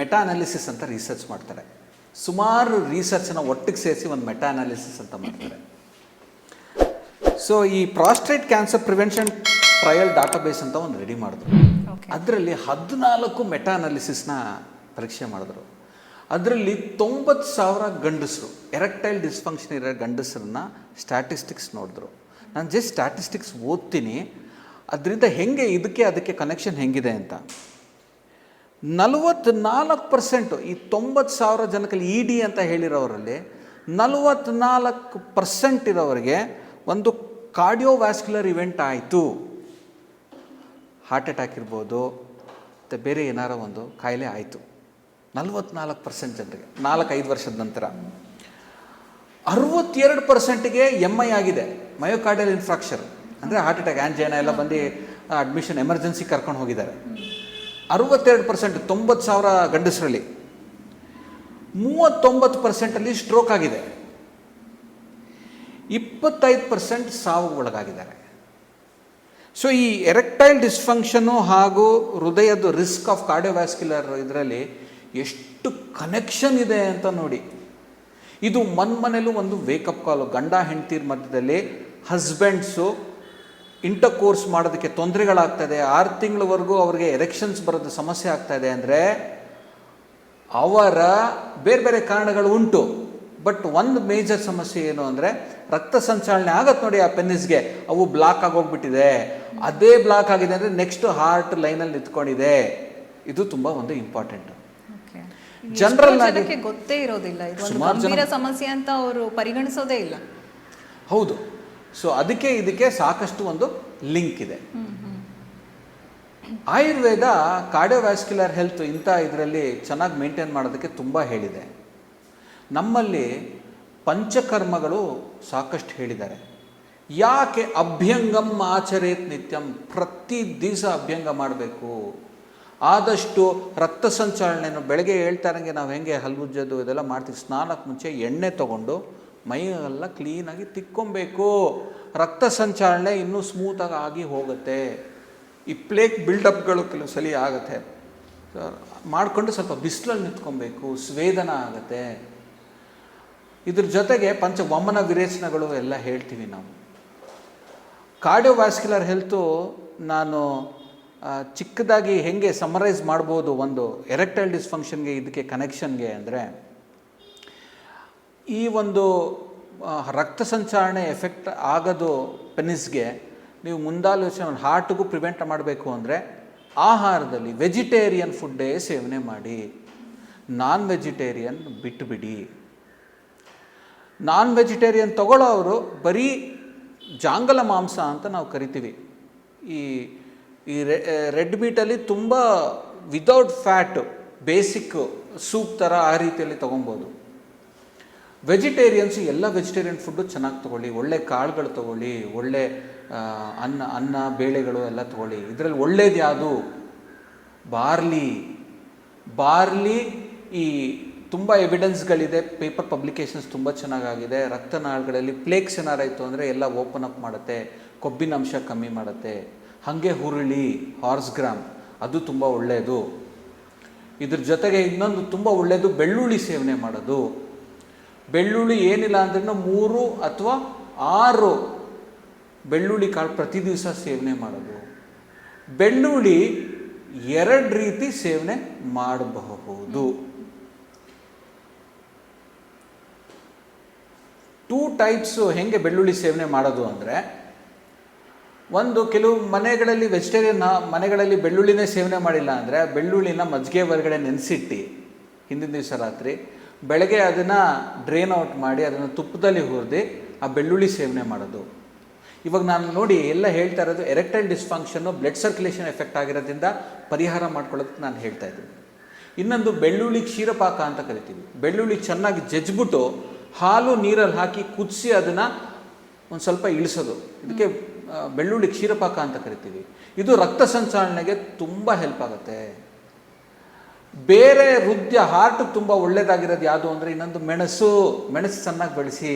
Meta analysis ಅಂತ research ಮಾಡ್ತಾರೆ. ಸುಮಾರು ರಿಸರ್ಚ್ನ ಒಟ್ಟಿಗೆ ಸೇರಿಸಿ ಒಂದು ಮೆಟಾ ಅನಾಲಿಸಿಸ್ ಅಂತ ಮಾಡ್ತಾರೆ. ಸೊ ಈ prostate cancer prevention trial database ಅಂತ ಒಂದು ರೆಡಿ ಮಾಡಿದ್ರು. ಅದರಲ್ಲಿ ಹದಿನಾಲ್ಕು ಮೆಟಾ ಅನಾಲಿಸಿಸ್ನ ಪರೀಕ್ಷೆ ಮಾಡಿದ್ರು. ಅದರಲ್ಲಿ ತೊಂಬತ್ತು ಸಾವಿರ ಗಂಡಸರು ಎರೆಕ್ಟೈಲ್ ಡಿಸ್ಫಂಕ್ಷನ್ ಇರೋ ಗಂಡಸರನ್ನ ಸ್ಟ್ಯಾಟಿಸ್ಟಿಕ್ಸ್ ನೋಡಿದ್ರು. ನಾನು ಜಸ್ಟ್ ಸ್ಟ್ಯಾಟಿಸ್ಟಿಕ್ಸ್ ಓದ್ತೀನಿ. ಅದರಿಂದ ಹೆಂಗೆ ಇದಕ್ಕೆ ಅದಕ್ಕೆ ಕನೆಕ್ಷನ್ ಹೆಂಗಿದೆ ಅಂತ. ನಲವತ್ನಾಲ್ಕು ಪರ್ಸೆಂಟು ಈ ತೊಂಬತ್ತು ಸಾವಿರ ಜನಕ್ಕಲ್ಲಿ ಇ ಡಿ ಅಂತ ಹೇಳಿರೋರಲ್ಲಿ ನಲವತ್ನಾಲ್ಕು ಪರ್ಸೆಂಟ್ ಇರೋರಿಗೆ ಒಂದು ಕಾರ್ಡಿಯೋವ್ಯಾಸ್ಕ್ಯುಲರ್ ಇವೆಂಟ್ ಆಯಿತು. ಹಾರ್ಟ್ ಅಟ್ಯಾಕ್ ಇರ್ಬೋದು, ಮತ್ತು ಬೇರೆ ಏನಾರ ಒಂದು ಕಾಯಿಲೆ ಆಯಿತು. ನಲವತ್ನಾಲ್ಕು ಪರ್ಸೆಂಟ್ ಜನರಿಗೆ, ನಾಲ್ಕೈದು ವರ್ಷದ ನಂತರ. ಅರವತ್ತೆರಡು ಪರ್ಸೆಂಟಿಗೆ ಎಂ ಐ ಆಗಿದೆ ಮಯೋಕಾರ್ಡಿಯಲ್ ಇನ್ಫ್ರಾಕ್ಚರ್ ಅಂದರೆ ಹಾರ್ಟ್ ಅಟ್ಯಾಕ್ ಆಂಜೈನ ಎಲ್ಲ ಬಂದು ಅಡ್ಮಿಷನ್ ಎಮರ್ಜೆನ್ಸಿ ಕರ್ಕೊಂಡು ಹೋಗಿದ್ದಾರೆ. ಅರವತ್ತೆರಡು ಪರ್ಸೆಂಟ್ ತೊಂಬತ್ತು ಸಾವಿರ ಗಂಡಸರಲ್ಲಿ. ಮೂವತ್ತೊಂಬತ್ತು ಪರ್ಸೆಂಟಲ್ಲಿ ಸ್ಟ್ರೋಕ್ ಆಗಿದೆ. ಇಪ್ಪತ್ತೈದು ಪರ್ಸೆಂಟ್ ಸಾವು ಒಳಗಾಗಿದ್ದಾರೆ ಸೊ ಈ ಎರೆಕ್ಟೈಲ್ ಡಿಸ್ಫಂಕ್ಷನು ಹಾಗೂ ಹೃದಯದ ರಿಸ್ಕ್ ಆಫ್ ಕಾರ್ಡಿಯೋವ್ಯಾಸ್ಕ್ಯುಲರ್ ಇದರಲ್ಲಿ ಎಷ್ಟು ಕನೆಕ್ಷನ್ ಇದೆ ಅಂತ ನೋಡಿ. ಇದು ಮನ್ಮನೇಲೂ ಒಂದು ವೇಕಪ್ ಕಾಲು ಗಂಡ ಹೆಂಡ್ತಿರ ಮಧ್ಯದಲ್ಲಿ ಹಸ್ಬೆಂಡ್ಸು ಇಂಟರ್ ಕೋರ್ಸ್ ಮಾಡೋದಕ್ಕೆ ತೊಂದರೆಗಳಾಗ್ತದೆ. ಆರು ತಿಂಗಳವರೆಗೂ ಅವ್ರಿಗೆ ಎರೆಕ್ಷನ್ಸ್ ಬರೋದು ಸಮಸ್ಯೆ ಆಗ್ತಾ ಇದೆ ಅಂದರೆ ಅವರ ಬೇರೆ ಬೇರೆ ಕಾರಣಗಳು ಉಂಟು. ಬಟ್ ಒಂದು ಮೇಜರ್ ಸಮಸ್ಯೆ ಏನು ಅಂದರೆ ರಕ್ತ ಸಂಚಾಲನೆ ಆಗತ್ತೆ ನೋಡಿ ಆ ಪೆನ್ನಿಸ್ಗೆ ಅವು ಬ್ಲಾಕ್ ಆಗೋಗ್ಬಿಟ್ಟಿದೆ. ಅದೇ ಬ್ಲಾಕ್ ಆಗಿದೆ ಅಂದರೆ ನೆಕ್ಸ್ಟ್ ಹಾರ್ಟ್ ಲೈನಲ್ಲಿ ನಿಂತ್ಕೊಂಡಿದೆ. ಇದು ತುಂಬ ಒಂದು ಇಂಪಾರ್ಟೆಂಟ್ ಆಗಿ- ಗೊತ್ತೇ ಇರೋದಿಲ್ಲ. ಸುಮಾರು ಸಮಸ್ಯೆ ಅಂತ ಅವರು ಪರಿಗಣಿಸೋದೇ ಇಲ್ಲ. ಹೌದು. ಸೊ ಅದಕ್ಕೆ ಇದಕ್ಕೆ ಸಾಕಷ್ಟು ಒಂದು ಲಿಂಕ್ ಇದೆ. ಆಯುರ್ವೇದ ಕಾರ್ಡಿಯೋವ್ಯಾಸ್ಕ್ಯುಲರ್ ಹೆಲ್ತ್ ಇಂಥ ಇದರಲ್ಲಿ ಚೆನ್ನಾಗಿ ಮೇಂಟೈನ್ ಮಾಡೋದಕ್ಕೆ ತುಂಬ ಹೇಳಿದೆ. ನಮ್ಮಲ್ಲಿ ಪಂಚಕರ್ಮಗಳು ಸಾಕಷ್ಟು ಹೇಳಿದ್ದಾರೆ. ಯಾಕೆ ಅಭ್ಯಂಗಂ ಆಚರೇತ್ ನಿತ್ಯಂ? ಪ್ರತಿ ದಿವಸ ಅಭ್ಯಂಗ ಮಾಡಬೇಕು. ಆದಷ್ಟು ರಕ್ತ ಸಂಚಾಲನೆಯನ್ನು ಬೆಳಗ್ಗೆ ಹೇಳ್ತಾರಂಗೆ ನಾವು ಹೆಂಗೆ ಹಲ್ಲುಜ್ಜೋದು ಇದೆಲ್ಲ ಮಾಡ್ತೀವಿ. ಸ್ನಾನಕ್ಕೆ ಮುಂಚೆ ಎಣ್ಣೆ ತಗೊಂಡು ಮೈಯೆಲ್ಲ ಕ್ಲೀನಾಗಿ ತಿಕ್ಕೊಬೇಕು. ರಕ್ತ ಸಂಚಾಲನೆ ಇನ್ನೂ ಸ್ಮೂತಾಗಿ ಆಗಿ ಹೋಗುತ್ತೆ. ಈ ಪ್ಲೇಕ್ ಬಿಲ್ಡಪ್ಗಳು ಕೆಲವು ಸಲ ಆಗುತ್ತೆ. ಮಾಡಿಕೊಂಡು ಸ್ವಲ್ಪ ಬಿಸಿಲಲ್ಲಿ ನಿಂತ್ಕೊಬೇಕು, ಸ್ವೇದನ ಆಗುತ್ತೆ. ಇದ್ರ ಜೊತೆಗೆ ಪಂಚ ವಮನ ವಿರೇಚನಗಳು ಎಲ್ಲ ಹೇಳ್ತೀವಿ ನಾವು. ಕಾರ್ಡಿಯೋವ್ಯಾಸ್ಕ್ಯುಲರ್ ಹೆಲ್ತು ನಾನು ಚಿಕ್ಕದಾಗಿ ಹೆಂಗೆ ಸಮರೈಸ್ ಮಾಡ್ಬೋದು ಒಂದು ಎರೆಕ್ಟೈಲ್ ಡಿಸ್ಫಂಕ್ಷನ್ಗೆ ಇದಕ್ಕೆ ಕನೆಕ್ಷನ್ಗೆ ಅಂದರೆ ಈ ಒಂದು ರಕ್ತ ಸಂಚಾರಣೆ ಎಫೆಕ್ಟ್ ಆಗೋದು ಪೆನಿಸ್ಗೆ ನೀವು ಮುಂದಾಲೋಚನೆ ಹಾರ್ಟ್ಗೂ ಪ್ರಿವೆಂಟ್ ಮಾಡಬೇಕು ಅಂದರೆ ಆಹಾರದಲ್ಲಿ ವೆಜಿಟೇರಿಯನ್ ಫುಡ್ಡೇ ಸೇವನೆ ಮಾಡಿ. ನಾನ್ ವೆಜಿಟೇರಿಯನ್ ಬಿಟ್ಟುಬಿಡಿ ನಾನ್ ವೆಜಿಟೇರಿಯನ್ ತಗೊಳ್ಳೋರು ಬರೀ ಜಾಂಗಲ ಮಾಂಸ ಅಂತ ನಾವು ಕರಿತೀವಿ. ಈ ಈ ರೆಡ್ ಮೀಟಲ್ಲಿ ತುಂಬ ವಿದೌಟ್ ಫ್ಯಾಟ್ ಬೇಸಿಕ್ ಸೂಪ್ ಥರ ಆ ರೀತಿಯಲ್ಲಿ ತೊಗೊಬೋದು. ವೆಜಿಟೇರಿಯನ್ಸ್ ಎಲ್ಲ ವೆಜಿಟೇರಿಯನ್ ಫುಡ್ಡು ಚೆನ್ನಾಗಿ ತೊಗೊಳ್ಳಿ. ಒಳ್ಳೆ ಕಾಳುಗಳು ತೊಗೊಳ್ಳಿ, ಒಳ್ಳೆ ಅನ್ನ ಅನ್ನ, ಬೇಳೆಗಳು ಎಲ್ಲ ತೊಗೊಳ್ಳಿ. ಇದರಲ್ಲಿ ಒಳ್ಳೇದು ಯಾವುದು? ಬಾರ್ಲಿ. ಬಾರ್ಲಿ ಈ ತುಂಬ ಎವಿಡೆನ್ಸ್ಗಳಿದೆ ಪೇಪರ್ ಪಬ್ಲಿಕೇಶನ್ಸ್ ತುಂಬ ಚೆನ್ನಾಗಾಗಿದೆ. ರಕ್ತನಾಳಗಳಲ್ಲಿ ಪ್ಲೇಕ್ಸ್ ಏನಾರಾಯಿತು ಅಂದರೆ ಎಲ್ಲ ಓಪನ್ ಅಪ್ ಮಾಡುತ್ತೆ. ಕೊಬ್ಬಿನ ಅಂಶ ಕಮ್ಮಿ ಮಾಡುತ್ತೆ. ಹಾಗೆ ಹುರುಳಿ ಹಾರ್ಸ್ ಗ್ರಾಮ್ ಅದು ತುಂಬ ಒಳ್ಳೆಯದು ಇದ್ರ ಜೊತೆಗೆ ಇನ್ನೊಂದು ತುಂಬ ಒಳ್ಳೆಯದು ಬೆಳ್ಳುಳ್ಳಿ ಸೇವನೆ ಮಾಡೋದು. ಬೆಳ್ಳುಳ್ಳಿ ಏನಿಲ್ಲ ಅಂದ್ರೂ ಮೂರು ಅಥವಾ ಆರು ಬೆಳ್ಳುಳ್ಳಿ ಕಾಳು ಪ್ರತಿ ದಿವಸ ಸೇವನೆ ಮಾಡೋದು. ಬೆಳ್ಳುಳ್ಳಿ ಎರಡು ರೀತಿ ಸೇವನೆ ಮಾಡಬಹುದು. ಟೂ ಟೈಪ್ಸು ಹೆಂಗೆ ಬೆಳ್ಳುಳ್ಳಿ ಸೇವನೆ ಮಾಡೋದು ಅಂದರೆ, ಒಂದು ಕೆಲವು ಮನೆಗಳಲ್ಲಿ ವೆಜಿಟೇರಿಯನ್ ಮನೆಗಳಲ್ಲಿ ಬೆಳ್ಳುಳ್ಳಿನೇ ಸೇವನೆ ಮಾಡಿಲ್ಲ ಅಂದರೆ, ಬೆಳ್ಳುಳ್ಳಿನ ಮಜ್ಜಿಗೆ ಹೊರಗಡೆ ನೆನೆಸಿಟ್ಟು, ಹಿಂದಿನ ದಿವಸ ರಾತ್ರಿ ಬೆಳಗ್ಗೆ ಅದನ್ನು ಡ್ರೈನ್ ಔಟ್ ಮಾಡಿ ಅದನ್ನು ತುಪ್ಪದಲ್ಲಿ ಹುರಿದು ಆ ಬೆಳ್ಳುಳ್ಳಿ ಸೇವನೆ ಮಾಡೋದು. ಇವಾಗ ನಾನು ನೋಡಿ ಎಲ್ಲ ಹೇಳ್ತಾ ಇರೋದು ಎರೆಕ್ಟೈಲ್ ಡಿಸ್ಫಂಕ್ಷನ್ನು ಬ್ಲಡ್ ಸರ್ಕ್ಯುಲೇಷನ್ ಎಫೆಕ್ಟ್ ಆಗಿರೋದ್ರಿಂದ ಪರಿಹಾರ ಮಾಡ್ಕೊಳ್ಳೋದಕ್ಕೆ ನಾನು ಹೇಳ್ತಾ ಇದ್ದೀನಿ. ಇನ್ನೊಂದು ಬೆಳ್ಳುಳ್ಳಿ ಕ್ಷೀರಪಾಕ ಅಂತ ಕರಿತೀವಿ. ಬೆಳ್ಳುಳ್ಳಿ ಚೆನ್ನಾಗಿ ಜಜ್ಬಿಟ್ಟು ಹಾಲು ನೀರಲ್ಲಿ ಹಾಕಿ ಕುದಿಸಿ ಅದನ್ನು ಒಂದು ಸ್ವಲ್ಪ ಇಳಿಸೋದು. ಇದಕ್ಕೆ ಬೆಳ್ಳುಳ್ಳಿ ಕ್ಷೀರಪಾಕ ಅಂತ ಕರಿತೀವಿ. ಇದು ರಕ್ತ ಸಂಚಾಲನೆಗೆ ತುಂಬ ಹೆಲ್ಪ್ ಆಗುತ್ತೆ. ಬೇರೆ ಹೃದಯ ಹಾರ್ಟ್ ತುಂಬ ಒಳ್ಳೆಯದಾಗಿರೋದು ಯಾವುದು ಅಂದರೆ ಇನ್ನೊಂದು ಮೆಣಸು ಮೆಣಸು ಚೆನ್ನಾಗಿ ಬೆಳೆಸಿ.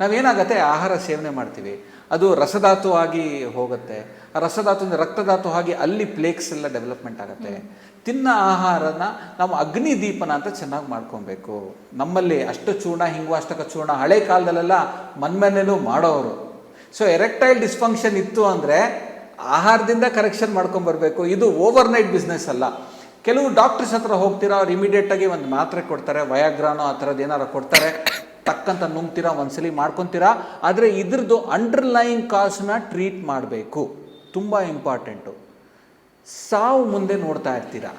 ನಾವೇನಾಗತ್ತೆ? ಆಹಾರ ಸೇವನೆ ಮಾಡ್ತೀವಿ. ಅದು ರಸಧಾತು ಆಗಿ ಹೋಗುತ್ತೆ. ಆ ರಸಧಾತು ಅಂದರೆ ರಕ್ತಧಾತು ಆಗಿ ಅಲ್ಲಿ ಪ್ಲೇಕ್ಸ್ ಎಲ್ಲ ಡೆವಲಪ್ಮೆಂಟ್ ಆಗುತ್ತೆ. ತಿನ್ನ ಆಹಾರನ ನಾವು ಅಗ್ನಿ ದೀಪನ ಅಂತ ಚೆನ್ನಾಗಿ ಮಾಡ್ಕೊಬೇಕು. ನಮ್ಮಲ್ಲಿ ಅಷ್ಟು ಚೂರ್ಣ, ಹಿಂಗು ಅಷ್ಟಕ ಚೂರ್ಣ, ಹಳೆ ಕಾಲದಲ್ಲೆಲ್ಲ ಮನ್ಮನೇಲೂ ಮಾಡೋರು. ಸೊ ಎರೆಕ್ಟೈಲ್ ಡಿಸ್ಫಂಕ್ಷನ್ ಇತ್ತು ಅಂದರೆ ಆಹಾರದಿಂದ ಕರೆಕ್ಷನ್ ಮಾಡ್ಕೊಂಬರ್ಬೇಕು ಇದು ಓವರ್ ನೈಟ್ ಬಿಸ್ನೆಸ್ ಅಲ್ಲ. ಕೆಲವು ಡಾಕ್ಟರ್ಸ್ ಹತ್ರ ಹೋಗ್ತೀರಾ, ಅವ್ರು ಇಮಿಡಿಯೇಟಾಗಿ ಒಂದು ಮಾತ್ರೆ ಕೊಡ್ತಾರೆ ವಯಾಗ್ರಾನೋ ಆ ಥರದ್ದು ಏನಾರು ಕೊಡ್ತಾರೆ, ತಕ್ಕಂತ ನುಂಗ್ತೀರಾ, ಒಂದ್ಸಲಿ ಮಾಡ್ಕೊತೀರಾ, ಆದರೆ ಇದ್ರದ್ದು ಅಂಡರ್ಲೈಯಿಂಗ್ ಕಾಸನ್ನ ಟ್ರೀಟ್ ಮಾಡಬೇಕು. ತುಂಬ ಇಂಪಾರ್ಟೆಂಟು ಸಾವು ಮುಂದೆ ನೋಡ್ತಾ ಇರ್ತೀರಾ?